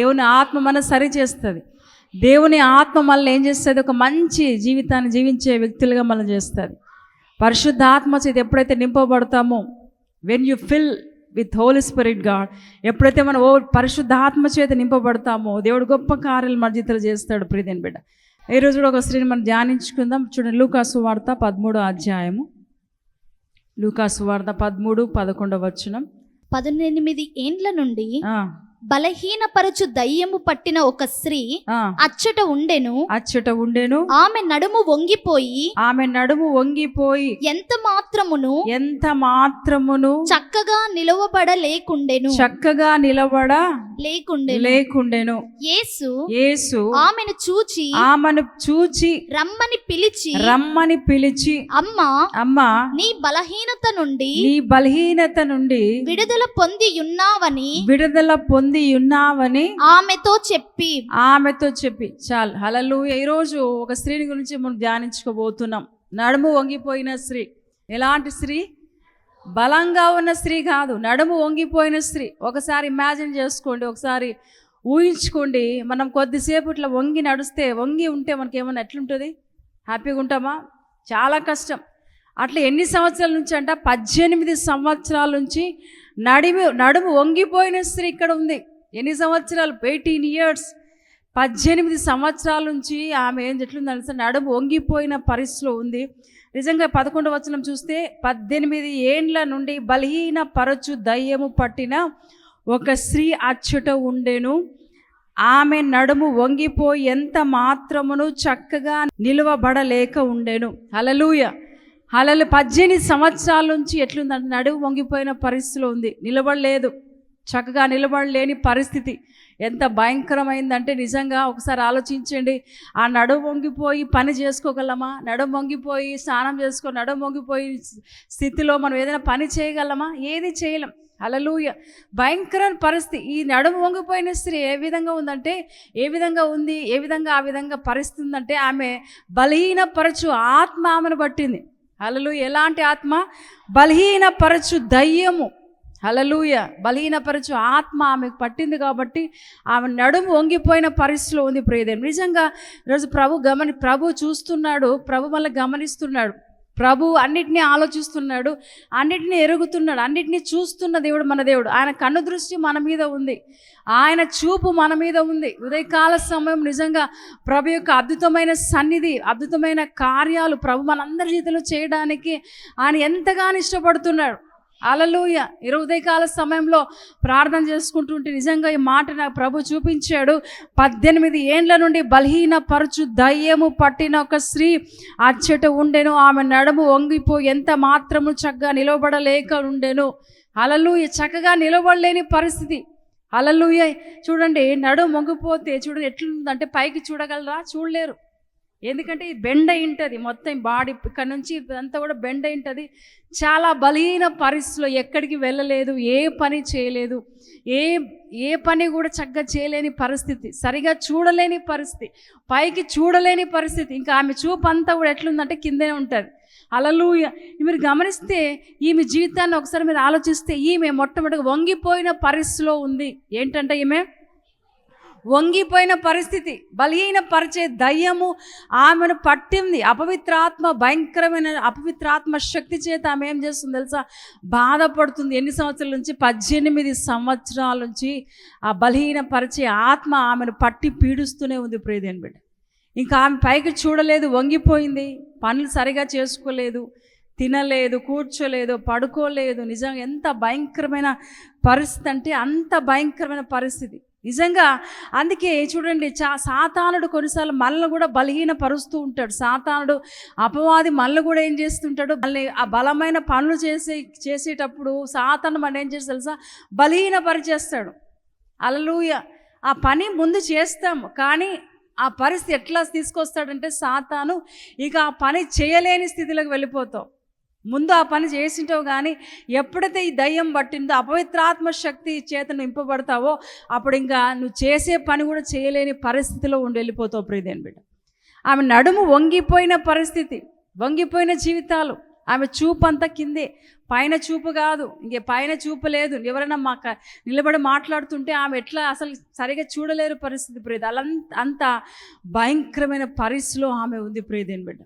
దేవుని ఆత్మ మన సరి చేస్తుంది. దేవుని ఆత్మ మనల్ని ఏం చేస్తుంది? ఒక మంచి జీవితాన్ని జీవించే వ్యక్తులుగా మనం చేస్తుంది. పరిశుద్ధ ఆత్మ చేత ఎప్పుడైతే నింపబడతామో when you fill with holy spirit God ఎప్పుడైతే మనం ఓ పరిశుద్ధ ఆత్మ చేత నింపబడతామో దేవుడు గొప్ప కార్యాలు మన జీవితంలో చేస్తాడు. ప్రీతిని బిడ్డ ఈ రోజు కూడా ఒక స్త్రీని మనం ధ్యానించుకుందాం. చూడండి లూకాసు వార్త పదమూడో అధ్యాయము. లూకాసు వార్త పదమూడు పదకొండవ వచనం. పద్దెనిమిది ఏండ్ల నుండి బలహీనపరచు దయ్యము పట్టిన ఒక స్త్రీ అచ్చట ఉండెను. అచ్చట ఉండేను. ఆమె నడుము వంగిపోయి ఆమె నడుము వంగిపోయి ఎంత మాత్రమును? ఎంత మాత్రమును? చక్కగా నిలవబడలేకుండెను. చక్కగా నిలబడ లేకుండెను. లేకుండెను. యేసు యేసు ఆమెను చూచి ఆమెను చూచి రమ్మని పిలిచి రమ్మని పిలిచి అమ్మా అమ్మా నీ బలహీనత నుండి నీ బలహీనత నుండి విడుదల పొంది ఉన్నావని విడుదల పొంది ఉన్నావని ఆమెతో చెప్పి. ఆమెతో చెప్పి. చాలు. హలలు ఈరోజు ఒక స్త్రీని గురించి మనం ధ్యానించుకోబోతున్నాం. నడుము వంగిపోయిన స్త్రీ. ఎలాంటి స్త్రీ? బలంగా ఉన్న స్త్రీ కాదు. నడుము వంగిపోయిన స్త్రీ. ఒకసారి ఇమాజిన్ చేసుకోండి. ఒకసారి ఊహించుకోండి. మనం కొద్దిసేపు ఇట్లా వంగి నడుస్తే వంగి ఉంటే మనకి ఏమన్నా ఎట్లుంటుంది హ్యాపీగా ఉంటామా? చాలా కష్టం. అట్లా ఎన్ని సంవత్సరాల నుంచి అంట? పద్దెనిమిది సంవత్సరాల నుంచి నడిమి నడుము వంగిపోయిన స్త్రీ ఇక్కడ ఉంది. ఎన్ని సంవత్సరాలు? Eighteen years. పద్దెనిమిది సంవత్సరాల నుంచి ఆమె ఏం ఎట్లుందని తెలుసా? నడుము వంగిపోయిన పరిస్థితిలో ఉంది. నిజంగా పదకొండు వచనం చూస్తే పద్దెనిమిది ఏండ్ల నుండి బలహీన పరచు దయ్యము పట్టిన ఒక స్త్రీ అచ్చుట ఉండెను. ఆమె నడుము వంగిపోయి ఎంత మాత్రమును చక్కగా నిలువబడలేక ఉండెను. అలలుయ అలలు పద్దెనిమిది సంవత్సరాల నుంచి ఎట్లుందంటే నడుము వంగిపోయిన పరిస్థితిలో ఉంది. నిలబడలేదు. చక్కగా నిలబడలేని పరిస్థితి. ఎంత భయంకరమైందంటే నిజంగా ఒకసారి ఆలోచించండి. ఆ నడుము వంగిపోయి పని చేసుకోగలమా? నడుము వంగిపోయి స్నానం చేసుకో నడుము వంగిపోయి స్థితిలో మనం ఏదైనా పని చేయగలమా? ఏది చేయలేం. అలలుయ భయంకరమైన పరిస్థితి. ఈ నడుము వంగిపోయిన స్త్రీ ఏ విధంగా ఉందంటే ఏ విధంగా ఉంది ఏ విధంగా ఆ విధంగా పరిస్థితి ఉందంటే ఆమె బలహీనపరచు ఆత్మ ఆమెను పట్టింది. హలలు ఎలాంటి ఆత్మ? బలహీనపరచు దయ్యము. హలలుయ బలహీనపరచు ఆత్మ ఆమెకు పట్టింది కాబట్టి ఆమె నడుము వంగిపోయిన పరిస్థితిలో ఉంది ప్రియదేవి. నిజంగా ఈరోజు ప్రభు గమని ప్రభు చూస్తున్నాడు. ప్రభు మళ్ళీ గమనిస్తున్నాడు. ప్రభు అన్నిటినీ ఆలోచిస్తున్నాడు అన్నిటినీ ఎరుగుతున్నాడు అన్నిటినీ చూస్తున్న దేవుడు మన దేవుడు. ఆయన కన్ను దృష్టి మన మీద ఉంది. ఆయన చూపు మన మీద ఉంది. ఉదయకాల సమయం నిజంగా ప్రభు యొక్క అద్భుతమైన సన్నిధి అద్భుతమైన కార్యాలు ప్రభు మనందరి జీవితంలో చేయడానికి ఆయన ఎంతగానో ఇష్టపడుతున్నాడు. అలలుయ. ఇరవై ఉదయకాల సమయంలో ప్రార్థన చేసుకుంటుంటే నిజంగా ఈ మాట నాకు ప్రభు చూపించాడు. పద్దెనిమిది ఏండ్ల నుండి బలహీన పరచు దయ్యము పట్టిన ఒక స్త్రీ అచ్చట ఉండెను. ఆమె నడుము వంగిపో ఎంత మాత్రము చక్కగా నిలబడలేక ఉండెను. అలలుయ చక్కగా నిలబడలేని పరిస్థితి. అలలుయ చూడండి నడుము వంగిపోతే చూడండి ఎట్లుందంటే పైకి చూడగలరా? చూడలేరు. ఎందుకంటే ఇది బెండ ఉంటుంది మొత్తం బాడీ ఇక్కడ నుంచి ఇదంతా కూడా బెండ ఉంటుంది చాలా బలహీన పరిస్థితిలో ఎక్కడికి వెళ్ళలేదు ఏ పని చేయలేదు ఏ ఏ పని కూడా చక్కగా చేయలేని పరిస్థితి సరిగా చూడలేని పరిస్థితి పైకి చూడలేని పరిస్థితి. ఇంకా ఆమె చూపు అంతా కూడా ఎట్లుందంటే కిందనే ఉంటుంది. అలలు మీరు గమనిస్తే ఈమె జీవితాన్ని ఒకసారి మీరు ఆలోచిస్తే ఈమె మొట్టమొదటిగా వంగిపోయిన పరిస్థితిలో ఉంది. ఏంటంటే ఈమె? వంగిపోయిన పరిస్థితి బలహీన పరిచే దయ్యము ఆమెను పట్టింది. అపవిత్రాత్మ భయంకరమైన అపవిత్రాత్మ శక్తి చేత ఆమె ఏం చేస్తుంది తెలుసా? బాధపడుతుంది. ఎన్ని సంవత్సరాల నుంచి? పద్దెనిమిది సంవత్సరాల నుంచి ఆ బలహీన పరిచే ఆత్మ ఆమెను పట్టి పీడిస్తూనే ఉంది ప్రియదేని బిడ్డ. ఇంకా ఆమె పైకి చూడలేదు వంగిపోయింది. పనులు సరిగా చేసుకోలేదు తినలేదు కూర్చోలేదు పడుకోలేదు. నిజంగా ఎంత భయంకరమైన పరిస్థితి అంటే అంత భయంకరమైన పరిస్థితి. నిజంగా అందుకే చూడండి చా సాతానుడు కొన్నిసార్లు మనల్ని కూడా బలహీనపరుస్తూ ఉంటాడు. సాతానుడు అపవాది మనల్ని కూడా ఏం చేస్తుంటాడు? మళ్ళీ ఆ బలమైన పనులు చేసే చేసేటప్పుడు సాతాను మన ఏం చేసి తెలుసా? బలహీనపరిచేస్తాడు. అలలుయ. ఆ పని ముందు చేస్తాము కానీ ఆ పరిస్థితి ఎట్లా తీసుకొస్తాడంటే సాతాను ఇక ఆ పని చేయలేని స్థితిలోకి వెళ్ళిపోతాం. ముందు ఆ పని చేసింటావు కానీ ఎప్పుడైతే ఈ దయ్యం పట్టిందో అపవిత్రాత్మ శక్తి చేత నింపబడతావో అప్పుడు ఇంకా నువ్వు చేసే పని కూడా చేయలేని పరిస్థితిలో ఉండి వెళ్ళిపోతావు ప్రియదేని బిడ్డ. ఆమె నడుము వంగిపోయిన పరిస్థితి వంగిపోయిన జీవితాలు. ఆమె చూపు అంతా కిందే. పైన చూపు కాదు ఇంకే పైన చూపు లేదు. ఎవరైనా మా క- నిలబడి మాట్లాడుతుంటే ఆమె ఎట్లా అసలు సరిగా చూడలేరు పరిస్థితి ప్రేద అలా అంత భయంకరమైన పరిస్థితిలో ఆమె ఉంది ప్రియదేని బిడ్డ.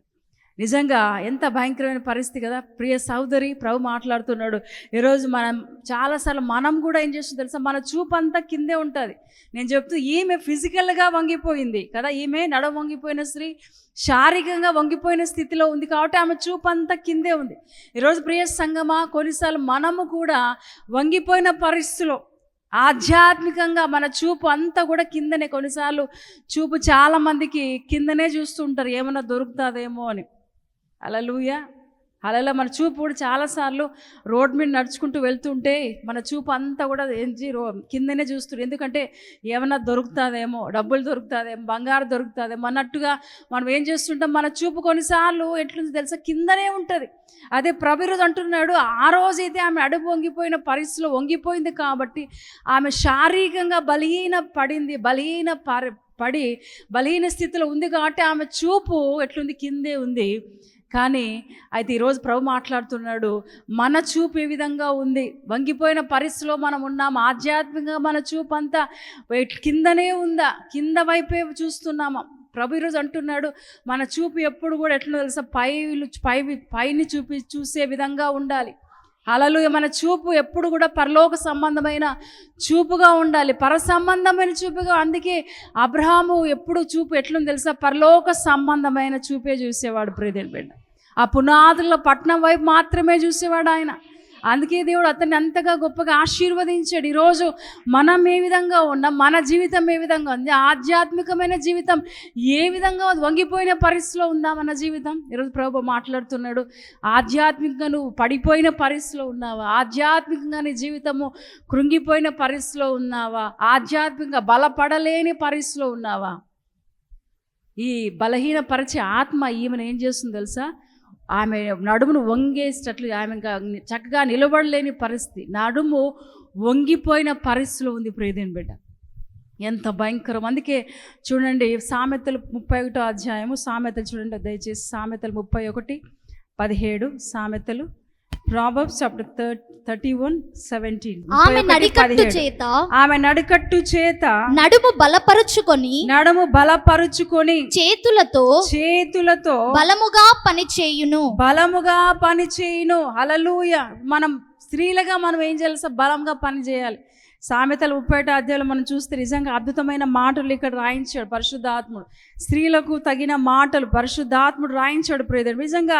నిజంగా ఎంత భయంకరమైన పరిస్థితి కదా? ప్రియ సౌదరి ప్రభు మాట్లాడుతున్నాడు. ఈరోజు మనం చాలాసార్లు మనం కూడా ఏం చేస్తుంది తెలుసా? మన చూపు అంతా కిందే ఉంటుంది. నేను చెప్తూ ఈమె ఫిజికల్గా వంగిపోయింది కదా? ఈమె నడ వంగిపోయిన స్త్రీ శారీరకంగా వంగిపోయిన స్థితిలో ఉంది కాబట్టి ఆమె చూపు అంతా కిందే ఉంది. ఈరోజు ప్రియ సంగమా కొన్నిసార్లు మనము కూడా వంగిపోయిన పరిస్థితిలో ఆధ్యాత్మికంగా మన చూపు అంతా కూడా కిందనే. కొన్నిసార్లు చూపు చాలామందికి కిందనే చూస్తుంటారు ఏమైనా దొరుకుతుందేమో అని. అలలుయ అలా మన చూపు కూడా చాలాసార్లు రోడ్ మీద నడుచుకుంటూ వెళ్తుంటే మన చూపు అంతా కూడా ఏంటి రో కిందనే చూస్తుంది ఎందుకంటే ఏమన్నా దొరుకుతుందేమో డబ్బులు దొరుకుతుందేమో బంగారం దొరుకుతుందేమో అన్నట్టుగా మనం ఏం చేస్తుంటాం? మన చూపు కొన్నిసార్లు ఎట్లుంది తెలుసా? కిందనే ఉంటుంది. అదే ప్రభు అంటున్నాడు ఆ రోజైతే ఆమె అడుగు వంగిపోయిన పరిస్థితిలో వంగిపోయింది కాబట్టి ఆమె శారీరకంగా బలహీన పడింది బలహీన పడి బలహీన స్థితిలో ఉంది కాబట్టి ఆమె చూపు ఎట్లుంది? కిందే ఉంది. కానీ అయితే ఈరోజు ప్రభు మాట్లాడుతున్నాడు మన చూపు ఏ విధంగా ఉంది? వంగిపోయిన పరిస్థితిలో మనం ఉన్నాం ఆధ్యాత్మికంగా మన చూపు అంతా వెయిట్ కిందనే ఉందా? కింద వైపే చూస్తున్నామా? ప్రభు ఈరోజు అంటున్నాడు మన చూపు ఎప్పుడు కూడా ఎట్లా తెలుసా? పై పై పైని చూపి చూసే విధంగా ఉండాలి. అలలు మన చూపు ఎప్పుడు కూడా పరలోక సంబంధమైన చూపుగా ఉండాలి. పర సంబంధమైన చూపుగా అందుకే అబ్రహాము ఎప్పుడు చూపు ఎట్లుంది తెలుసా? పరలోక సంబంధమైన చూపే చూసేవాడు ప్రియదేని బిడ్డ. ఆ పునాదుల పట్టణం వైపు మాత్రమే చూసేవాడు ఆయన. అందుకే దేవుడు అతన్ని అంతగా గొప్పగా ఆశీర్వదించాడు. ఈరోజు మనం ఏ విధంగా ఉన్నాం మన జీవితం ఏ విధంగా ఉంది ఆధ్యాత్మికమైన జీవితం ఏ విధంగా వంగిపోయిన పరిస్థితిలో ఉందా మన జీవితం? ఈరోజు ప్రభు మాట్లాడుతున్నాడు ఆధ్యాత్మికంగా నువ్వు పడిపోయిన పరిస్థితిలో ఉన్నావా? ఆధ్యాత్మికంగా నీ జీవితము కృంగిపోయిన పరిస్థితిలో ఉన్నావా? ఆధ్యాత్మికంగా బలపడలేని పరిస్థితిలో ఉన్నావా? ఈ బలహీన పరిచే ఆత్మ ఈమెను ఏం చేస్తుంది తెలుసా? ఆమె నడుమును వంగేసేటట్లు ఆమె ఇంకా చక్కగా నిలబడలేని పరిస్థితి. నడుము వంగిపోయిన పరిస్థితిలో ఉంది ప్రియదేని బిడ్డ. ఎంత భయంకరం. అందుకే చూడండి సామెతలు ముప్పై ఒకటో అధ్యాయము సామెతలు చూడండి దయచేసి సామెతలు ముప్పై ఒకటి పదిహేడు సామెతలు proverbs chapter thirty one seventeen. ఆమె నడికట్టు చేత ఆమె నడుకట్టు చేత నడుము బలపరుచుకొని నడుము బలపరుచుకొని చేతులతో చేతులతో బలముగా పని చేయును. బలముగా పని చేయును. హలలుయ మనం స్త్రీలుగా మనం ఏం చేయాలి బలంగా పని చేయాలి. సామెతలు ఉప్పేట ఒకటో అధ్యాయంలో మనం చూస్తే నిజంగా అద్భుతమైన మాటలు ఇక్కడ రాయించాడు పరిశుద్ధాత్ముడు. స్త్రీలకు తగిన మాటలు పరిశుద్ధాత్ముడు రాయించాడు ప్రియదేవుడు నిజంగా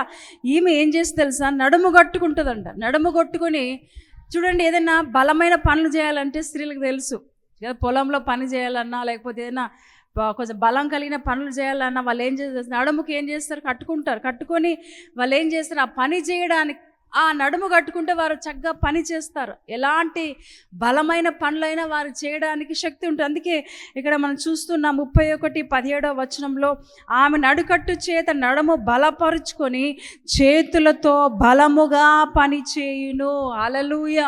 ఈమె ఏం చేసి తెలుసా? నడుము కట్టుకుంటుందంట. నడుము కొట్టుకొని చూడండి ఏదైనా బలమైన పనులు చేయాలంటే స్త్రీలకు తెలుసు. పొలంలో పని చేయాలన్నా లేకపోతే ఏదైనా కొంచెం బలం కలిగిన పనులు చేయాలన్నా వాళ్ళు ఏం చేస్తారు? నడుముకి ఏం చేస్తారు? కట్టుకుంటారు. కట్టుకొని వాళ్ళు ఏం చేస్తారు? ఆ పని చేయడానికి ఆ నడుము కట్టుకుంటే వారు చక్కగా పని చేస్తారు. ఎలాంటి బలమైన పనులైనా వారు చేయడానికి శక్తి ఉంటుంది. అందుకే ఇక్కడ మనం చూస్తున్న ముప్పై ఒకటి పదిహేడవ వచనంలో ఆమె నడుకట్టు చేత నడుము బలపరుచుకొని చేతులతో బలముగా పని చేయును. అలలుయ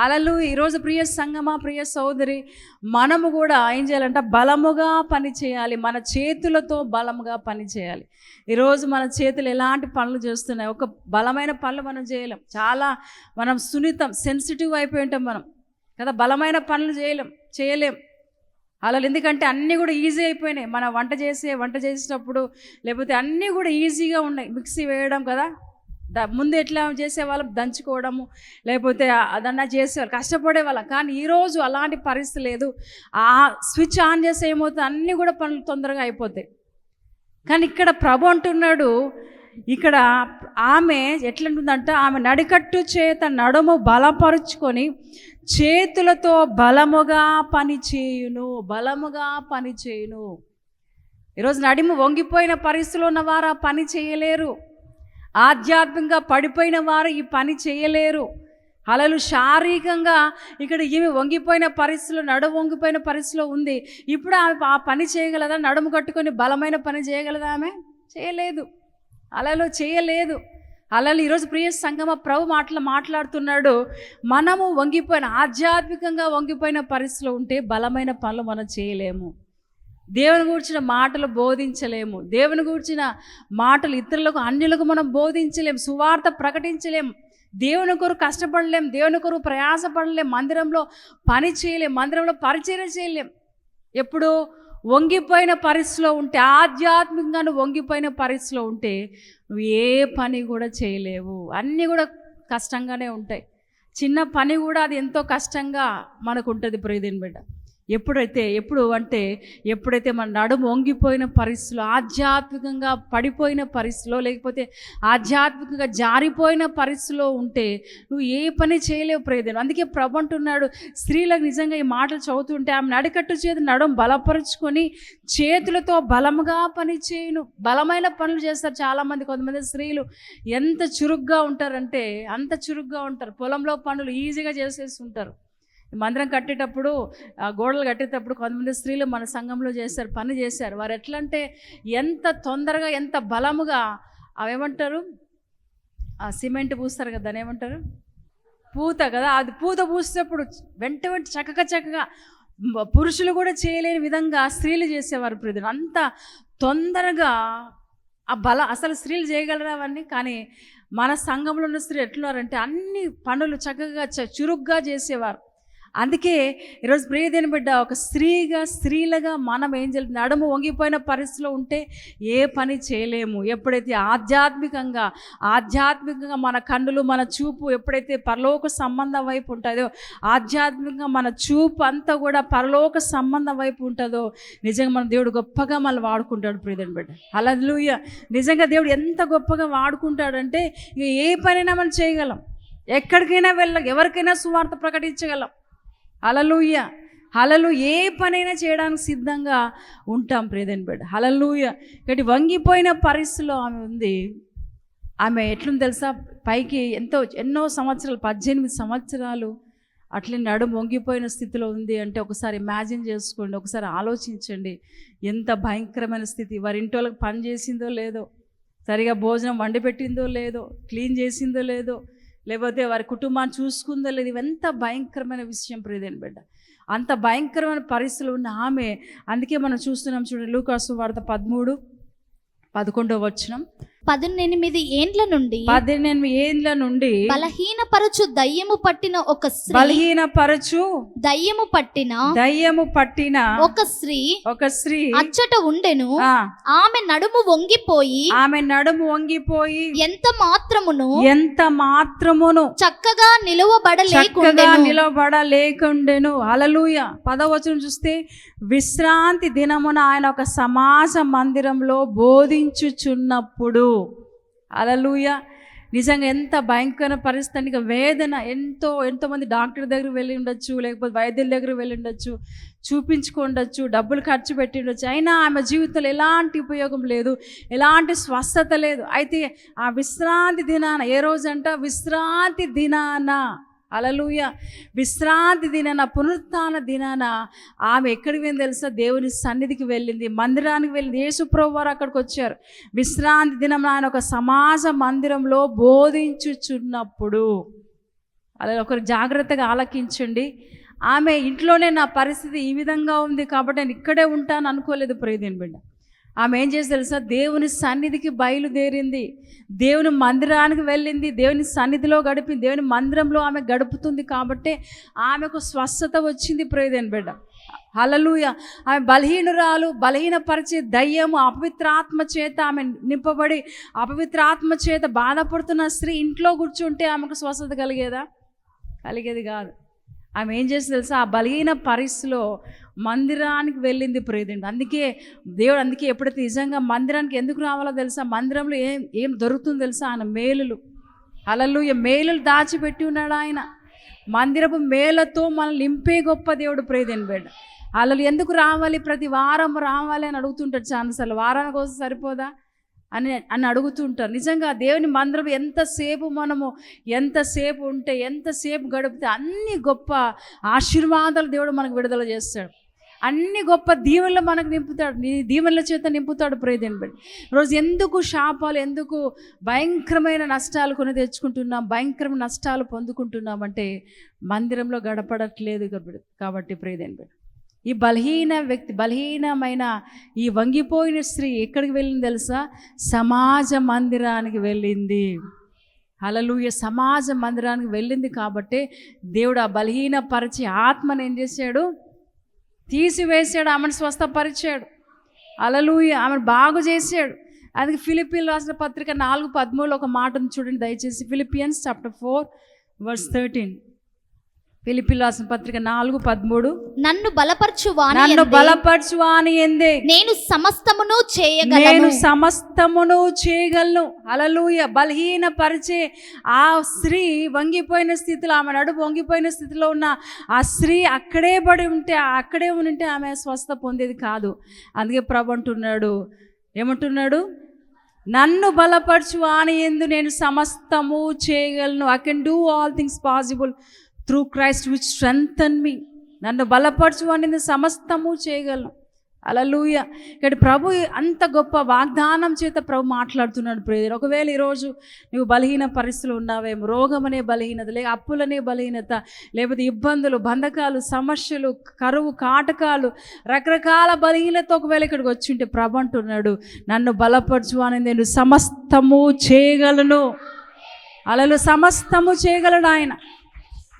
అలలు ఈరోజు ప్రియ సంగమా ప్రియ సోదరి మనము కూడా ఏం చేయాలంటే బలముగా పని చేయాలి. మన చేతులతో బలముగా పని చేయాలి. ఈరోజు మన చేతులు ఎలాంటి పనులు చేస్తున్నాయి? ఒక బలమైన పనులు మనం చేయలేం. చాలా మనం సున్నితం సెన్సిటివ్ అయిపోయి ఉంటాం మనం. కదా బలమైన పనులు చేయలేం చేయలేం. అలా ఎందుకంటే అన్నీ కూడా ఈజీ అయిపోయినాయి. మన వంట చేసే వంట చేసేటప్పుడు లేకపోతే అన్నీ కూడా ఈజీగా ఉన్నాయి. మిక్సీ వేయడం కదా. ముందు ఎట్లా చేసేవాళ్ళం? దంచుకోవడము లేకపోతే అదన్నా చేసేవాళ్ళు కష్టపడేవాళ్ళం కానీ ఈరోజు అలాంటి పరిస్థితి లేదు. ఆ స్విచ్ ఆన్ చేస్తే ఏమవుతుంది? అన్నీ కూడా పనులు తొందరగా అయిపోతాయి. కానీ ఇక్కడ ప్రభు అంటున్నాడు ఇక్కడ ఆమె ఎట్లుంటుందంట ఆమె నడికట్టు చేత నడుము బలపరుచుకొని చేతులతో బలముగా పని చేయును బలముగా పని చేయును. ఈరోజు నడిము వంగిపోయిన పరిస్థితిలో ఉన్న వారు ఆ పని చేయలేరు. ఆధ్యాత్మికంగా పడిపోయిన వారు ఈ పని చేయలేరు. అలలు శారీరకంగా ఇక్కడ ఈమె వంగిపోయిన పరిస్థితిలో నడుము వంగిపోయిన పరిస్థితిలో ఉంది. ఇప్పుడు ఆమె ఆ పని చేయగలదా? నడుము కట్టుకొని బలమైన పని చేయగలదా ఆమె? చేయలేదు. అలలు చేయలేదు. అలలు ఈరోజు ప్రియ సంగమ ప్రభు మాటలు మాట్లాడుతున్నాడు. మనము వంగిపోయిన ఆధ్యాత్మికంగా వంగిపోయిన పరిస్థితిలో ఉంటే బలమైన పనులు మనం చేయలేము. దేవుని గూర్చిన మాటలు బోధించలేము. దేవుని గూర్చిన మాటలు ఇతరులకు అన్యులకు మనం బోధించలేము సువార్త ప్రకటించలేము దేవుని కొరకు కష్టపడలేం దేవుని కొరకు ప్రయాసపడలేం మందిరంలో పని చేయలేం మందిరంలో పరిచయం చేయలేం. ఎప్పుడు వంగిపోయిన పరిస్థితిలో ఉంటే ఆధ్యాత్మికంగా వంగిపోయిన పరిస్థితిలో ఉంటే నువ్వు ఏ పని కూడా చేయలేవు. అన్నీ కూడా కష్టంగానే ఉంటాయి. చిన్న పని కూడా అది ఎంతో కష్టంగా మనకు ఉంటుంది. ప్రియదిన్ బిడ్డ. ఎప్పుడైతే ఎప్పుడు అంటే ఎప్పుడైతే మన నడుము వంగిపోయిన పరిస్థితులు ఆధ్యాత్మికంగా పడిపోయిన పరిస్థితిలో లేకపోతే ఆధ్యాత్మికంగా జారిపోయిన పరిస్థితిలో ఉంటే నువ్వు ఏ పని చేయలేవు ప్రియదిన్ అందుకే ప్రభు అంటున్నాడు స్త్రీలకు నిజంగా ఈ మాటలు చదువుతుంటే ఆమె నడికట్టు చేతి నడుము బలపరుచుకొని చేతులతో బలముగా పని చేయను. బలమైన పనులు చేస్తారు చాలామంది. కొంతమంది స్త్రీలు ఎంత చురుగ్గా ఉంటారంటే అంత చురుగ్గా ఉంటారు. పొలంలో పనులు ఈజీగా చేసేస్తుంటారు. ఉంటారు మందిరం కట్టేటప్పుడు గోడలు కట్టేటప్పుడు కొంతమంది స్త్రీలు మన సంఘంలో చేశారు పని చేశారు. వారు ఎట్లా అంటే ఎంత తొందరగా ఎంత బలముగా అవేమంటారు ఆ సిమెంట్ పూస్తారు కదా దాని ఏమంటారు? పూత కదా అది పూత పూసేటప్పుడు వెంట వెంట చక్కగా చక్కగా పురుషులు కూడా చేయలేని విధంగా స్త్రీలు చేసేవారు ప్రజలు. అంత తొందరగా ఆ బల అసలు స్త్రీలు చేయగలరా అవన్నీ? కానీ మన సంఘంలో ఉన్న స్త్రీలు ఎట్లున్నారంటే అన్ని పనులు చక్కగా చ- చురుగ్గా చేసేవారు. అందుకే ఈరోజు ప్రియదేని బిడ్డ ఒక స్త్రీగా స్త్రీలుగా మనం ఏం చేయాలి? నడుము వంగిపోయిన పరిస్థితిలో ఉంటే ఏ పని చేయలేము. ఎప్పుడైతే ఆధ్యాత్మికంగా ఆధ్యాత్మికంగా మన కన్నులు మన చూపు ఎప్పుడైతే పరలోక సంబంధం వైపు ఉంటుందో ఆధ్యాత్మికంగా మన చూపు అంతా కూడా పరలోక సంబంధం వైపు ఉంటుందో నిజంగా మన దేవుడు గొప్పగా మళ్ళీ వాడుకుంటాడు ప్రియదని బిడ్డ. అలా నిజంగా దేవుడు ఎంత గొప్పగా వాడుకుంటాడంటే ఇక ఏ పనైనా మనం చేయగలం. ఎక్కడికైనా వెళ్ళ ఎవరికైనా సువార్త ప్రకటించగలం. హలలుయ హలలు ఏ పనైనా చేయడానికి సిద్ధంగా ఉంటాం ప్రేదన్ బిడ్డ. హలలుయ ఇక్కడి వంగిపోయిన పరిస్థితిలో ఆమె ఉంది. ఆమె ఎట్లుంది తెలుసా? పైకి ఎంతో ఎన్నో సంవత్సరాలు పద్దెనిమిది సంవత్సరాలు అట్లే నడుము వంగిపోయిన స్థితిలో ఉంది అంటే ఒకసారి ఇమాజిన్ చేసుకోండి ఒకసారి ఆలోచించండి. ఎంత భయంకరమైన స్థితి. వారి ఇంటి వాళ్ళకి పని చేసిందో లేదో సరిగా భోజనం వండి పెట్టిందో లేదో క్లీన్ చేసిందో లేదో లేకపోతే వారి కుటుంబాన్ని చూసుకుందో లేదు ఇవంత భయంకరమైన విషయం ప్రియదేని బిడ్డ. అంత భయంకరమైన పరిస్థితులు ఉన్న ఆమె అందుకే మనం చూస్తున్నాం చూడండి లూకాసు వార్త పదమూడు పదకొండో వచ్చినం పద్దెనిమిది ఏండ్ల నుండి పద్దెనిమిది ఏండ్ల నుండి బలహీనపరచు దయ్యము పట్టిన ఒక స్త్రీ బలహీన పరచు దయ్యము పట్టిన దయ్యము పట్టిన ఒక స్త్రీ ఒక స్త్రీ అచ్చట ఉండెను. ఆమె నడుము వంగిపోయి ఆమె నడుము వంగిపోయి ఎంత మాత్రమును? ఎంత మాత్రమును? చక్కగా చక్కగా నిలువబడలేకుండెను. అలలుయ పదవచనం చూస్తే విశ్రాంతి దినమున ఆయన ఒక సమాజ మందిరంలో బోధించుచున్నప్పుడు అలలుయ. నిజంగా ఎంత భయంకర పరిస్థితి వేదన. ఎంతో ఎంతోమంది డాక్టర్ దగ్గర వెళ్ళి ఉండొచ్చు లేకపోతే వైద్యుల దగ్గర వెళ్ళి ఉండొచ్చు చూపించుకుండొచ్చు డబ్బులు ఖర్చు పెట్టి ఉండొచ్చు. అయినా ఆమె జీవితంలో ఎలాంటి ఉపయోగం లేదు ఎలాంటి స్వస్థత లేదు. అయితే ఆ విశ్రాంతి దినాన ఏ రోజంట? విశ్రాంతి దినాన. అలలుయ విశ్రాంతి దినాన పునరుత్న దినాన ఆమె ఎక్కడికి వెళ్ళి తెలుసా? దేవుని సన్నిధికి వెళ్ళింది మందిరానికి వెళ్ళింది. యేసుప్రభు వారు అక్కడికి వచ్చారు. విశ్రాంతి దినం ఆయన ఒక సమాజ మందిరంలో బోధించుచున్నప్పుడు అలా ఒకరు జాగ్రత్తగా ఆలకించండి. ఆమె ఇంట్లోనే నా పరిస్థితి ఈ విధంగా ఉంది కాబట్టి నేను ఇక్కడే ఉంటాను అనుకోలేదు ప్రియదేని బిడ్డ. ఆమె ఏం చేసి తెలుసా? దేవుని సన్నిధికి బయలుదేరింది. దేవుని మందిరానికి వెళ్ళింది. దేవుని సన్నిధిలో గడిపింది. దేవుని మందిరంలో ఆమె గడుపుతుంది కాబట్టి ఆమెకు స్వస్థత వచ్చింది. ప్రయోజన బిడ్డ. హలలుయ ఆమె బలహీనురాలు బలహీనపరిచే దయ్యము అపవిత్రాత్మ చేత ఆమె నింపబడి అపవిత్రాత్మ చేత బాధపడుతున్న స్త్రీ ఇంట్లో కూర్చుంటే ఆమెకు స్వస్థత కలిగేదా? కలిగేది కాదు. ఆమె ఏం చేసి తెలుసా? ఆ బలహీన పరిస్థితిలో మందిరానికి వెళ్ళింది ప్రేదండి అందుకే దేవుడు అందుకే ఎప్పుడైతే నిజంగా మందిరానికి ఎందుకు రావాలో తెలుసా? మందిరంలో ఏం ఏం దొరుకుతుందో తెలుసా? ఆయన మేలులు. అలలు మేలులు దాచిపెట్టి ఉన్నాడు ఆయన. మందిరపు మేలతో మనల్ని నింపే గొప్ప దేవుడు ప్రేదని బిడ్డ అలలు ఎందుకు రావాలి? ప్రతి వారం రావాలి అని అడుగుతుంటాడు చాలాసార్లు. వారానికి కోసం సరిపోదా? అని అని అడుగుతుంటారు నిజంగా దేవుని మందిరం ఎంతసేపు మనము ఎంతసేపు ఉంటే ఎంతసేపు గడిపితే అన్ని గొప్ప ఆశీర్వాదాలు దేవుడు మనకు విడుదల చేస్తాడు. అన్ని గొప్ప దీవెనలు మనకు నింపుతాడు. నీ దీవెనల చేత నింపుతాడు ప్రేదేని బట్టి రోజు ఎందుకు శాపాలు ఎందుకు భయంకరమైన నష్టాలు కొని తెచ్చుకుంటున్నాం భయంకరమైన నష్టాలు పొందుకుంటున్నామంటే మందిరంలో గడపడట్లేదు కాబట్టి- కాబట్టి ప్రేదేని బట్టి ఈ బలహీన వ్యక్తి బలహీనమైన ఈ వంగిపోయిన స్త్రీ ఎక్కడికి వెళ్ళింది తెలుసా? సమాజ మందిరానికి వెళ్ళింది. అలలుయ సమాజ మందిరానికి వెళ్ళింది కాబట్టి దేవుడు ఆ బలహీన పరిచి ఆత్మను ఏం చేశాడు? తీసివేశాడు ఆమెను స్వస్థపరిచాడు. అలలుయ ఆమెను బాగు చేశాడు. అందుకే ఫిలిపిన్ రాసిన పత్రిక నాలుగు పదమూడులో ఒక మాట ఉంది చూడండి దయచేసి. Philippians chapter four verse thirteen. Philippines రాసిన పత్రిక నాలుగు పదమూడు. నన్ను బలపరచు వాని నన్ను యందే బలపరచు అని ఎందే? నేను సమస్తమును నేను చేయగలను సమస్తమును చేయగలను. అలలుయ బలహీన పరిచే ఆ స్త్రీ వంగిపోయిన స్థితిలో ఆమె నడుపు వంగిపోయిన స్థితిలో ఉన్న ఆ స్త్రీ అక్కడే పడి ఉంటే అక్కడే ఉంటే ఆమె స్వస్థ పొందేది కాదు. అందుకే ప్రభు అంటున్నాడు. ఏమంటున్నాడు? నన్ను బలపరచు అని ఎందు నేను సమస్తము చేయగలను. I can do all things possible through Christ which strengthen me నన్ను బలపరచు నేను సమస్తము చేయగలను. అలలుయ ఇక్కడ ప్రభు అంత గొప్ప వాగ్దానం చేత ప్రభు మాట్లాడుతున్నాడు ప్రేదర్ ఒకవేళ ఈరోజు నువ్వు బలహీన పరిస్థితులు ఉన్నావేమో రోగం అనే బలహీనత లేక అప్పులనే బలహీనత లేకపోతే ఇబ్బందులు బంధకాలు సమస్యలు కరువు కాటకాలు రకరకాల బలహీనత ఒకవేళ ఇక్కడికి వచ్చి ఉంటే ప్రభు అంటున్నాడు నన్ను బలపరచు అని నేను సమస్తము చేయగలను. అలలు సమస్తము చేయగలడు ఆయన.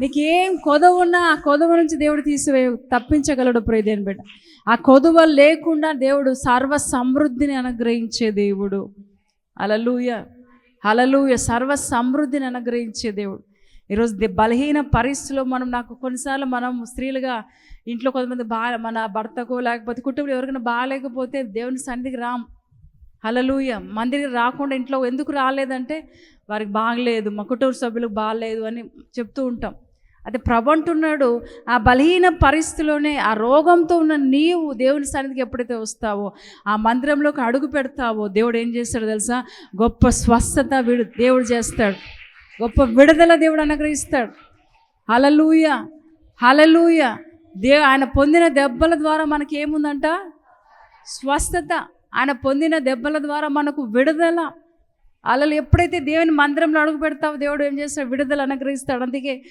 నీకు ఏం కొదవ ఉన్నా ఆ కొదవ నుంచి దేవుడు తీసివే తప్పించగలడు ప్రేదేని బిడ్డ. ఆ కొదువ లేకుండా దేవుడు సర్వ సమృద్ధిని అనుగ్రహించే దేవుడు. అలలుయ అలలుయ సర్వ సమృద్ధిని అనుగ్రహించే దేవుడు. ఈరోజు బలహీన పరిస్థితిలో మనం నాకు కొన్నిసార్లు మనం స్త్రీలుగా ఇంట్లో కొంతమంది బా మన భర్తకో లేకపోతే కుటుంబంలో ఎవరికైనా బాగాలేకపోతే దేవుని సన్నిధికి రాం. హలలుయ మందిరికి రాకుండా ఇంట్లో ఎందుకు రాలేదంటే వారికి బాగలేదు మా కుటుంబ సభ్యులకు బాగలేదు అని చెప్తూ ఉంటాం. అది ప్రభు అంటున్నాడు ఆ బలహీన పరిస్థితిలోనే ఆ రోగంతో ఉన్న నీవు దేవుని సన్నిధికి ఎప్పుడైతే వస్తావో ఆ మందిరంలోకి అడుగు పెడతావో దేవుడు ఏం చేస్తాడు తెలుసా? గొప్ప స్వస్థత విడు దేవుడు చేస్తాడు. గొప్ప విడుదల దేవుడు అనుగ్రహిస్తాడు. హలలూయ హలలూయ దే ఆయన పొందిన దెబ్బల ద్వారా మనకి ఏముందంట స్వస్థత. ఆయన పొందిన దెబ్బల ద్వారా మనకు విడుదల. అలలు ఎప్పుడైతే దేవుని మందిరంలో అడుగు పెడతావో దేవుడు ఏం చేస్తాడు? విడుదల అనుగ్రహిస్తాడు. అందుకే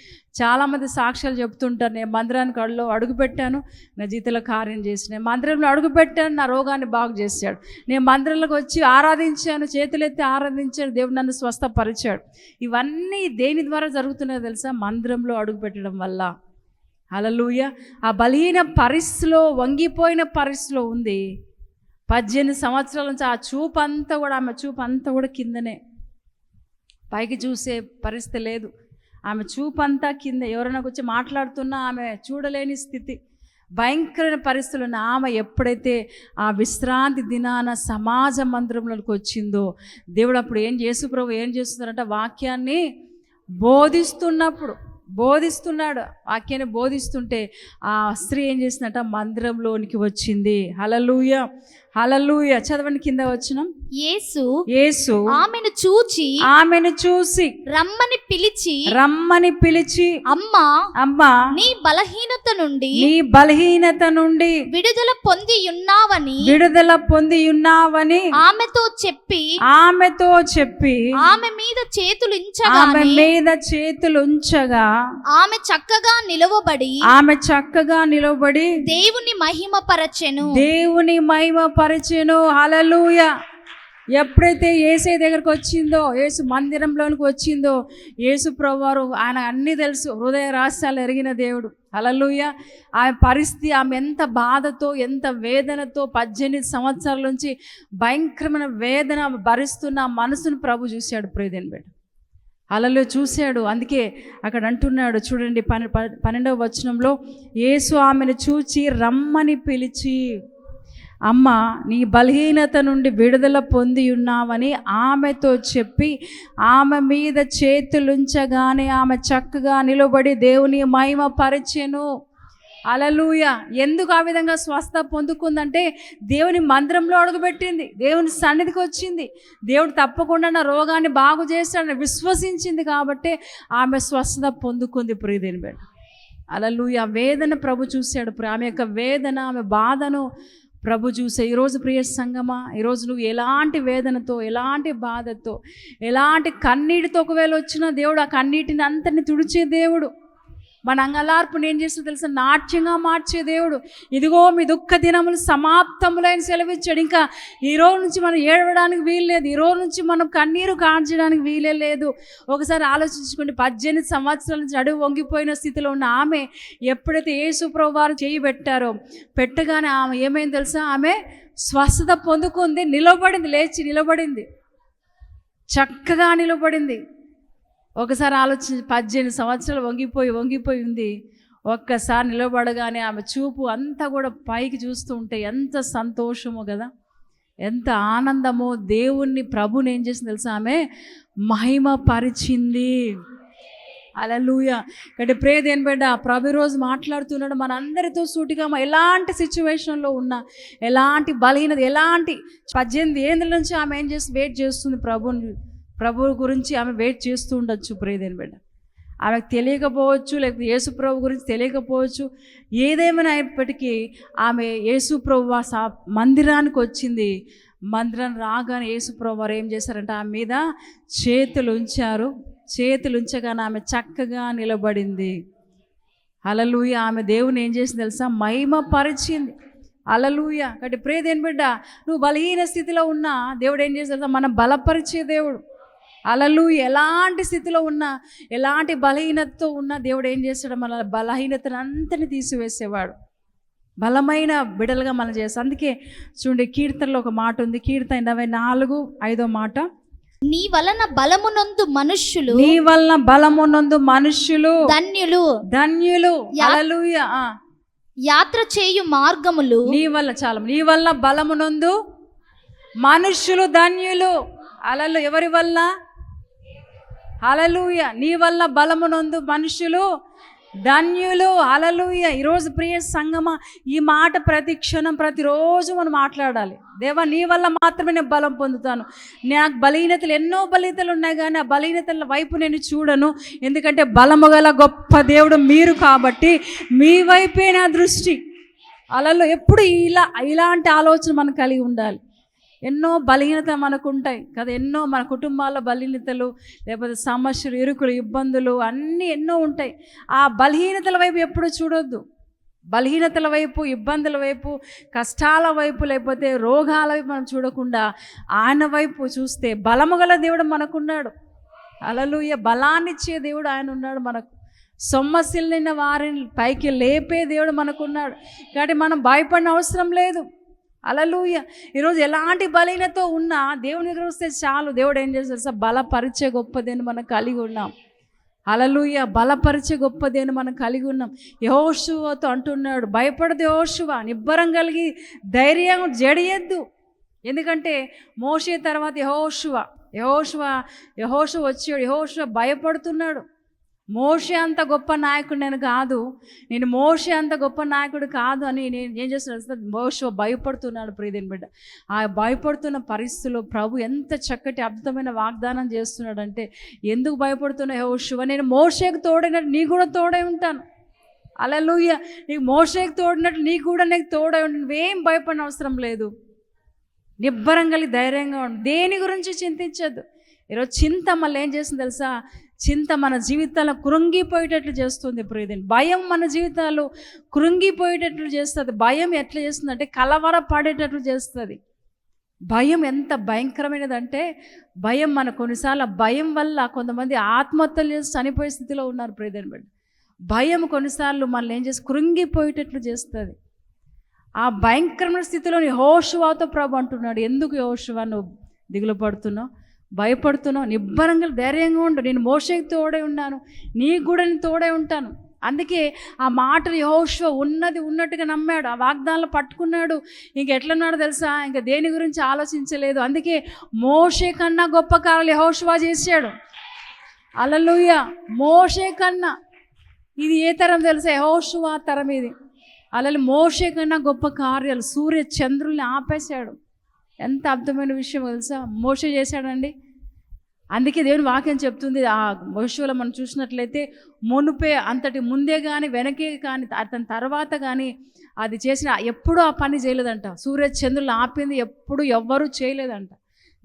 చాలామంది సాక్ష్యాలు చెప్తుంటారు. నేను మందిరానికి అడుగులో అడుగు పెట్టాను నా జీతంలో కార్యం చేసి నేను మందిరంలో అడుగు పెట్టాను నా రోగాన్ని బాగు చేశాడు. నేను మందిరంలోకి వచ్చి ఆరాధించాను చేతులెత్తి ఆరాధించాను దేవుడు నన్ను స్వస్థపరిచాడు. ఇవన్నీ దేని ద్వారా జరుగుతున్నాయో తెలుసా? మందిరంలో అడుగు పెట్టడం వల్ల. అలలుయ ఆ బలహీన పరిస్థితిలో వంగిపోయిన పరిస్థితిలో ఉంది. పద్దెనిమిది సంవత్సరాల నుంచి ఆ చూపు అంతా కూడా ఆమె చూపు అంతా కూడా కిందనే. పైకి చూసే పరిస్థితి లేదు. ఆమె చూపు అంతా కింద. ఎవరైనా వచ్చి మాట్లాడుతున్నా ఆమె చూడలేని స్థితి. భయంకరమైన పరిస్థితులు ఉన్న ఆమె ఎప్పుడైతే ఆ విశ్రాంతి దినాన సమాజ మందిరంలోకి వచ్చిందో దేవుడు అప్పుడు ఏం చేసు ప్రభు ఏం చేస్తున్నారంటే వాక్యాన్ని బోధిస్తున్నప్పుడు బోధిస్తున్నాడు. వాక్యాన్ని బోధిస్తుంటే ఆ స్త్రీ ఏం చేసిందట మందిరంలోనికి వచ్చింది. హలలుయ హలలుయ చదవండి కింద వచ్చిన యేసు యేసు ఆమెను చూచి ఆమెను చూసి రమ్మని పిలిచి రమ్మని పిలిచి అమ్మా అమ్మా నీ బలహీనత నుండి నీ బలహీనత నుండి విడుదల పొంది ఉన్నావని విడుదల పొంది ఉన్నావని ఆమెతో చెప్పి ఆమెతో చెప్పి ఆమె మీద చేతులు ఆమె ఇంచగానే మీద చేతులు ఉంచగా ఆమె చక్కగా నిలవబడి ఆమె చక్కగా నిలబడి దేవుని మహిమపరచెను. దేవుని మహిమ పరిచెను హలలుయ ఎప్పుడైతే ఏసై దగ్గరకు వచ్చిందో ఏసు మందిరంలోనికి వచ్చిందో యేసు ప్రభువారు ఆయన అన్నీ తెలుసు. హృదయ రహస్యాలు ఎరిగిన దేవుడు. అలలుయ ఆ పరిస్థితి ఆమె ఎంత బాధతో ఎంత వేదనతో పద్దెనిమిది సంవత్సరాల నుంచి భయంకరమైన వేదన భరిస్తున్న మనసును ప్రభు చూశాడు ప్రియదేని బిడ్డ. అలలో చూశాడు. అందుకే అక్కడ అంటున్నాడు. చూడండి పన్నె ప- పన్నెండవ వచనంలో యేసు ఆమెను చూచి రమ్మని పిలిచి. అమ్మ నీ బలహీనత నుండి విడుదల పొంది ఉన్నావని ఆమెతో చెప్పి ఆమె మీద చేతులుంచగానే ఆమె చక్కగా నిలబడి దేవుని మహిమ పరిచెను. అలలుయ ఎందుకు ఆ విధంగా స్వస్థ పొందుకుందంటే దేవుని మందిరంలో అడుగుపెట్టింది దేవుని సన్నిధికి వచ్చింది. దేవుడు తప్పకుండా నా రోగాన్ని బాగు చేస్తాడని విశ్వసించింది కాబట్టి ఆమె స్వస్థత పొందుకుంది ప్రియదేని బిడ్డ. అలలుయ వేదన ప్రభు చూశాడు ఆమె యొక్క వేదన ఆమె బాధను ప్రభు చూసే ఈరోజు ప్రియ సంగమా ఈరోజు నువ్వు ఎలాంటి వేదనతో ఎలాంటి బాధతో ఎలాంటి కన్నీటితో ఒకవేళ వచ్చినా దేవుడు ఆ కన్నీటిని అంతని తుడిచే దేవుడు. మన అంగలార్పుని ఏం చేస్తుందో తెలుసా? నాట్యంగా మార్చే దేవుడు. ఇదిగో మీ దుఃఖ దినములు సమాప్తములైన సెలవిచ్చాడు. ఇంకా ఈ రోజు నుంచి మనం ఏడవడానికి వీల్లేదు ఈ రోజు నుంచి మనం కన్నీరు కాంచడానికి వీలే లేదు. ఒకసారి ఆలోచించుకోండి. పద్దెనిమిది సంవత్సరాల నుంచి అడుగు వంగిపోయిన స్థితిలో ఉన్న ఆమె ఎప్పుడైతే యేసుప్రభు వారు చేయి పెట్టారో పెట్టగానే ఆమె ఏమైంది తెలుసా? ఆమె స్వస్థత పొందుకుంది నిలబడింది లేచి నిలబడింది. చక్కగా నిలబడింది. ఒకసారి ఆలోచించి పద్దెనిమిది సంవత్సరాలు వంగిపోయి వంగిపోయి ఉంది. ఒక్కసారి నిలబడగానే ఆమె చూపు అంతా కూడా పైకి చూస్తూ ఉంటే ఎంత సంతోషమో కదా. ఎంత ఆనందమో దేవుణ్ణి ప్రభుని ఏం చేసింది తెలుసా ఆమె? మహిమ పరిచింది అలలుయ ఇక్కడ ప్రే దేని బిడ్డ? ప్రభు రోజు మాట్లాడుతున్నాడు మన అందరితో సూటిగా ఎలాంటి సిచ్యువేషన్లో ఉన్నా ఎలాంటి బలహీనత ఎలాంటి పద్దెనిమిది ఏళ్ళ నుంచి ఆమె ఏం చేసి వెయిట్ చేస్తుంది ప్రభుని ప్రభు గురించి ఆమె వెయిట్ చేస్తూ ఉండొచ్చు ప్రియదేని బిడ్డ ఆమెకు తెలియకపోవచ్చు లేకపోతే యేసు ప్రభు గురించి తెలియకపోవచ్చు ఏదేమైనా అయినప్పటికీ ఆమె యేసు ప్రభు సా మందిరానికి వచ్చింది. మందిరం రాగానే యేసు ప్రభు వారు ఏం చేశారంటే ఆమె మీద చేతులు ఉంచారు. చేతులు ఉంచగానే ఆమె చక్కగా నిలబడింది. అలలుయ ఆమె దేవుని ఏం చేసింది తెలుసా? మహిమ పరిచింది అలలుయ కాబట్టి ప్రేదేని బిడ్డ నువ్వు బలహీన స్థితిలో ఉన్నా దేవుడు ఏం చేసి తెలుసా? మనం బలపరిచే దేవుడు. అలలు ఎలాంటి స్థితిలో ఉన్నా ఎలాంటి బలహీనతతో ఉన్నా దేవుడు ఏం చేస్తాడు? మన బలహీనతను అంతని తీసివేసేవాడు. బలమైన బిడలుగా మనం చేస్తాం అందుకే చూడండి కీర్తనలో ఒక మాట ఉంది. కీర్తన ఇరవై నాలుగు ఐదో మాట. నీ వలన బలమునందు మనుష్యులు నీ వలన బలమునందు మనుష్యులు ధన్యులు ధన్యులు. యా- హల్లెలూయ. ఆ. యాత్ర చేయు మార్గములు నీ వల్ల చాలా. నీ వల్ల బలమునందు మనుష్యులు ధన్యులు. అలలు ఎవరి వల్ల అలలుయ నీ వల్ల బలమునందు మనుషులు ధన్యులు. అలలుయ ఈరోజు ప్రియ సంగమ ఈ మాట ప్రతి క్షణం ప్రతిరోజు మనం మాట్లాడాలి. దేవా నీ వల్ల మాత్రమే నేను బలం పొందుతాను. నాకు బలహీనతలు ఎన్నో బలహీనతలు ఉన్నాయి కానీ ఆ బలహీనతల వైపు నేను చూడను. ఎందుకంటే బలము గల గొప్ప దేవుడు మీరు కాబట్టి మీ వైపే నా దృష్టి. అలలో ఎప్పుడు ఇలా ఇలాంటి ఆలోచన మనం కలిగి ఉండాలి. ఎన్నో బలహీనత మనకు ఉంటాయి కదా ఎన్నో మన కుటుంబాల బలహీనతలు లేకపోతే సమస్యలు ఇరుకులు ఇబ్బందులు అన్నీ ఎన్నో ఉంటాయి. ఆ బలహీనతల వైపు ఎప్పుడు చూడొద్దు. బలహీనతల వైపు ఇబ్బందుల వైపు కష్టాల వైపు లేకపోతే రోగాల వైపు మనం చూడకుండా ఆయన వైపు చూస్తే బలము గల దేవుడు మనకున్నాడు. అలలుయ బలాన్నిచ్చే దేవుడు ఆయన ఉన్నాడు మనకు. సొమ్మసిల్లిన వారిని పైకి లేపే దేవుడు మనకున్నాడు. కాబట్టి మనం భయపడిన అవసరం లేదు. అలలుయ ఈరోజు ఎలాంటి బలహీనతో ఉన్నా దేవుని దగ్గర వస్తే చాలు. దేవుడు ఏం చేస్తారు సార్ బలపరిచే గొప్పదేని మనం కలిగి ఉన్నాం. అలలుయ బలపరిచే గొప్పదేని మనం కలిగి ఉన్నాం. యహోశువతో అంటున్నాడు భయపడదు యహోశువ నిబ్బరం కలిగి ధైర్యం జడియద్దు. ఎందుకంటే మోసే తర్వాత యహోశువ యహోశువ యహోశువ వచ్చాడు. యహోశువ భయపడుతున్నాడు. మోషే అంత గొప్ప నాయకుడు నేను కాదు. నేను మోషే అంత గొప్ప నాయకుడు కాదు అని నేను ఏం చేస్తున్నాను మోష భయపడుతున్నాడు ప్రియదేని బిడ్డ. ఆ భయపడుతున్న పరిస్థితుల్లో ప్రభు ఎంత చక్కటి అద్భుతమైన వాగ్దానం చేస్తున్నాడంటే ఎందుకు భయపడుతున్నా యెహోషువ? నేను మోషేకు తోడైనట్టు నీ కూడా తోడై ఉంటాను. అలా లూయ నీకు మోషేకు తోడినట్టు నీకు కూడా నీకు తోడై ఉంటాను నువ్వేం భయపడిన అవసరం లేదు. నిబ్బరం కలిగి ధైర్యంగా ఉండు. దేని గురించి చింతించద్దు. ఈరోజు చింత మళ్ళీ ఏం చేస్తుంది తెలుసా? చింత మన జీవితాలను కృంగిపోయేటట్లు చేస్తుంది ప్రియదని భయం మన జీవితాలు కృంగిపోయేటట్లు చేస్తుంది. భయం ఎట్లా చేస్తుంది అంటే కలవర పడేటట్లు చేస్తుంది. భయం ఎంత భయంకరమైనదంటే భయం మన కొన్నిసార్లు భయం వల్ల కొంతమంది ఆత్మహత్యలు చేసి చనిపోయే స్థితిలో ఉన్నారు ప్రియదని బిడ్డ భయం కొన్నిసార్లు మనల్ని ఏం చేసి కృంగిపోయేటట్లు చేస్తుంది. ఆ భయంకరమైన స్థితిలోని హోషువాతో ప్రభు అంటున్నాడు ఎందుకు హోషువా నువ్వు దిగులు పడుతున్నావు భయపడుతున్నావు నిబ్బరంగా ధైర్యంగా ఉండు. నేను మోషకి తోడే ఉన్నాను నీకు కూడా నేను ఉంటాను. అందుకే ఆ మాటలు యహోషువ ఉన్నది ఉన్నట్టుగా నమ్మాడు. ఆ వాగ్దానాలు పట్టుకున్నాడు. ఇంక ఎట్లున్నాడో తెలుసా? ఇంకా దేని గురించి ఆలోచించలేదు. అందుకే మోషే కన్నా గొప్ప కార్యాలు యహోషువా చేశాడు. అలలుయ మోషే కన్నా. ఇది ఏ తరం తెలుసా? యహోషువా తరం ఇది. అలలు మోషే కన్నా గొప్ప కార్యాలు సూర్య చంద్రుల్ని ఆపేశాడు. ఎంత అర్థమైన విషయం తెలుసా? మోస చేశాడండి. అందుకే దేవుని వాక్యం చెప్తుంది ఆ మోషులో మనం చూసినట్లయితే మునుపే అంతటి ముందే కానీ వెనకే కానీ అతని తర్వాత కానీ అది చేసిన ఎప్పుడూ ఆ పని చేయలేదంట. సూర్య చంద్రులు ఆపింది ఎప్పుడు ఎవ్వరూ చేయలేదంట.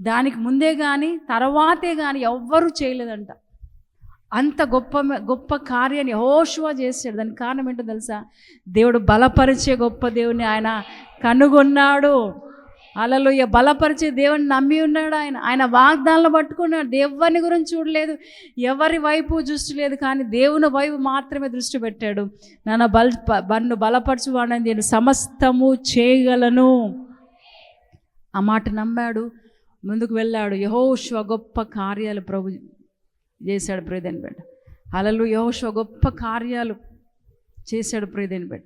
దానికి ముందే కానీ తర్వాతే కానీ ఎవ్వరూ చేయలేదంట. అంత గొప్ప గొప్ప కార్యాన్ని హోషువా చేశాడు. దానికి కారణం ఏంటో తెలుసా? దేవుడు బలపరిచే గొప్ప దేవుని ఆయన కనుగొన్నాడు. అలలోయ బలపరిచే దేవుని నమ్మి ఉన్నాడు ఆయన. ఆయన వాగ్దానాలు పట్టుకున్నాడు. దేవుని గురించి చూడలేదు. ఎవరి వైపు దృష్టి లేదు కానీ దేవుని వైపు మాత్రమే దృష్టి పెట్టాడు. నన్ను బల బన్ను బలపరచువాడని నేను సమస్తము చేయగలను. ఆ మాట నమ్మాడు. ముందుకు వెళ్ళాడు. యహోశ్వ గొప్ప కార్యాలు ప్రభు చేశాడు ప్రియదని బిడ్డ. అలలు యహోశ్వ గొప్ప కార్యాలు చేశాడు ప్రియదని బిడ్డ.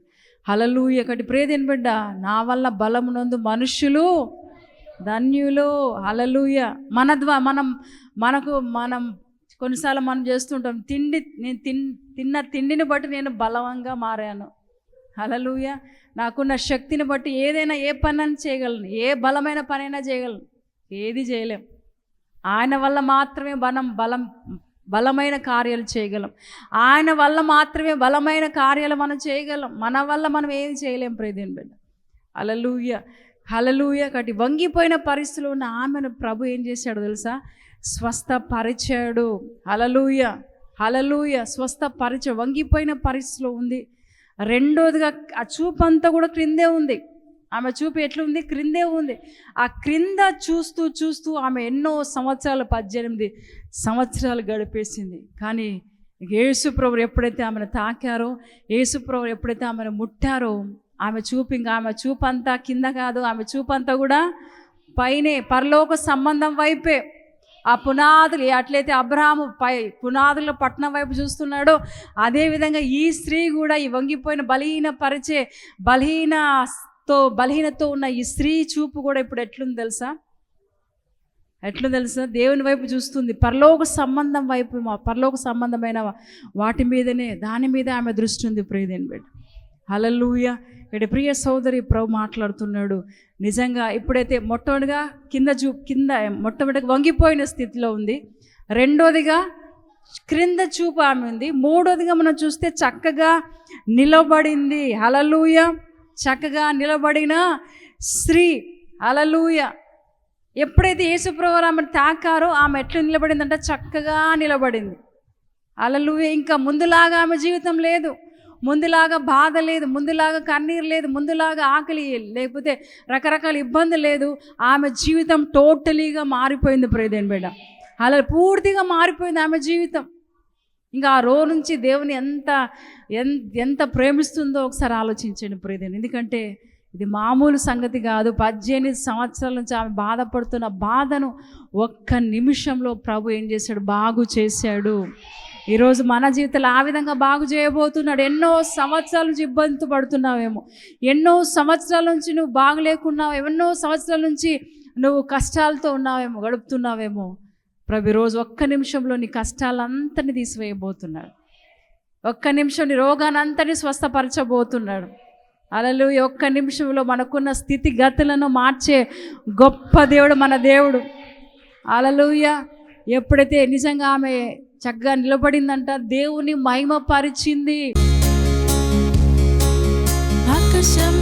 హలలు ఒకటి ప్రేదేని బిడ్డ. నా వల్ల బలమునందు మనుష్యులు ధన్యులు. హలలుయ మన ద్వా మనం మనకు మనం కొన్నిసార్లు మనం చేస్తుంటాం. తిండి నేను తిన్ తిన్న తిండిని బట్టి నేను బలవంగా మారాను. హలలుయ నాకున్న శక్తిని బట్టి ఏదైనా ఏ పని చేయగలను. ఏ బలమైన పనైనా చేయగలను. ఏది చేయలేం. ఆయన వల్ల మాత్రమే బలం బలం బలమైన కార్యాలు చేయగలం. ఆయన వల్ల మాత్రమే బలమైన కార్యాలు మనం చేయగలం. మన వల్ల మనం ఏం చేయలేం ప్రేదేని బిడ్డ. అలలుయ హలలుయ కటి వంగిపోయిన పరిస్థితులు ఉన్న ఆమెను ప్రభు ఏం చేశాడు తెలుసా? స్వస్థపరిచాడు. హలలుయ హలలుయ స్వస్థపరిచ వంగిపోయిన పరిస్థితిలో ఉంది. రెండోదిగా ఆ చూపంతా కూడా క్రిందే ఉంది. ఆమె చూపు ఎట్లుంది? క్రిందే ఉంది. ఆ క్రింద చూస్తూ చూస్తూ ఆమె ఎన్నో సంవత్సరాలు పద్దెనిమిది సంవత్సరాలు గడిపేసింది. కానీ యేసుప్రభు ఎప్పుడైతే ఆమెను తాకారో యేసుప్రభు ఎప్పుడైతే ఆమెను ముట్టారో ఆమె చూపు ఇంకా ఆమె చూపు అంతా కింద కాదు. ఆమె చూపు అంతా కూడా పైనే పరలోక సంబంధం వైపే. ఆ పునాదులు అట్లయితే అబ్రహాము పై పునాదుల పట్టణం వైపు చూస్తున్నాడో అదేవిధంగా ఈ స్త్రీ కూడా ఈ వంగిపోయిన బలహీన పరిచే బలహీన తో బలహీనతో ఉన్న ఈ స్త్రీ చూపు కూడా ఇప్పుడు ఎట్లుంది తెలుసా? ఎట్లా తెలుసా? దేవుని వైపు చూస్తుంది. పరలోక సంబంధం వైపు మా పరలోక సంబంధమైన వాటి మీదనే దాని మీద ఆమె దృష్టి ఉంది ప్రియదేని బిడ్డ. అలలుయ ఇక్కడ ప్రియ సోదరి ప్రభు మాట్లాడుతున్నాడు. నిజంగా ఇప్పుడైతే మొట్టమొదటిగా కింద చూ కింద మొట్టమొదటిగా వంగిపోయిన స్థితిలో ఉంది. రెండోదిగా క్రింద చూపు ఆమె ఉంది. మూడోదిగా మనం చూస్తే చక్కగా నిలబడింది. హలలుయ చక్కగా నిలబడిన స్త్రీ. అలలుయ ఎప్పుడైతే యేసుప్రభు ఆమెను తాకారో ఆమె ఎట్లా నిలబడిందంటే చక్కగా నిలబడింది. అలలుయ ఇంకా ముందులాగా ఆమె జీవితం లేదు. ముందులాగా బాధ లేదు. ముందులాగా కన్నీరు లేదు. ముందులాగా ఆకలి లేకపోతే రకరకాల ఇబ్బంది లేదు. ఆమె జీవితం టోటలీగా మారిపోయింది ప్రేదేని బిడ్డ. అలా పూర్తిగా మారిపోయింది ఆమె జీవితం. ఇంకా ఆ రో నుంచి దేవుని ఎంత ఎంత ప్రేమిస్తుందో ఒకసారి ఆలోచించండి ప్రియదేని ఎందుకంటే ఇది మామూలు సంగతి కాదు. పద్దెనిమిది సంవత్సరాల నుంచి ఆమె బాధపడుతున్న బాధను ఒక్క నిమిషంలో ప్రభు ఏం చేశాడు? బాగు చేశాడు. ఈరోజు మన జీవితంలో ఆ విధంగా బాగు చేయబోతున్నాడు. ఎన్నో సంవత్సరాల నుంచి ఇబ్బంది పడుతున్నావేమో. ఎన్నో సంవత్సరాల నుంచి నువ్వు బాగలేకున్నావు. ఎన్నో సంవత్సరాల నుంచి నువ్వు కష్టాలతో ఉన్నావేమో గడుపుతున్నావేమో. ప్రభు ఈరోజు ఒక్క నిమిషంలో నీ కష్టాలంతని తీసివేయబోతున్నాడు. ఒక్క నిమిషం నీ రోగానంతని స్వస్థపరచబోతున్నాడు. అలలు ఒక్క నిమిషంలో మనకున్న స్థితిగతులను మార్చే గొప్ప దేవుడు మన దేవుడు. అలలుయ ఎప్పుడైతే నిజంగా ఆమె చక్కగా నిలబడిందంట దేవుని మహిమ పరిచింది ఆకాశం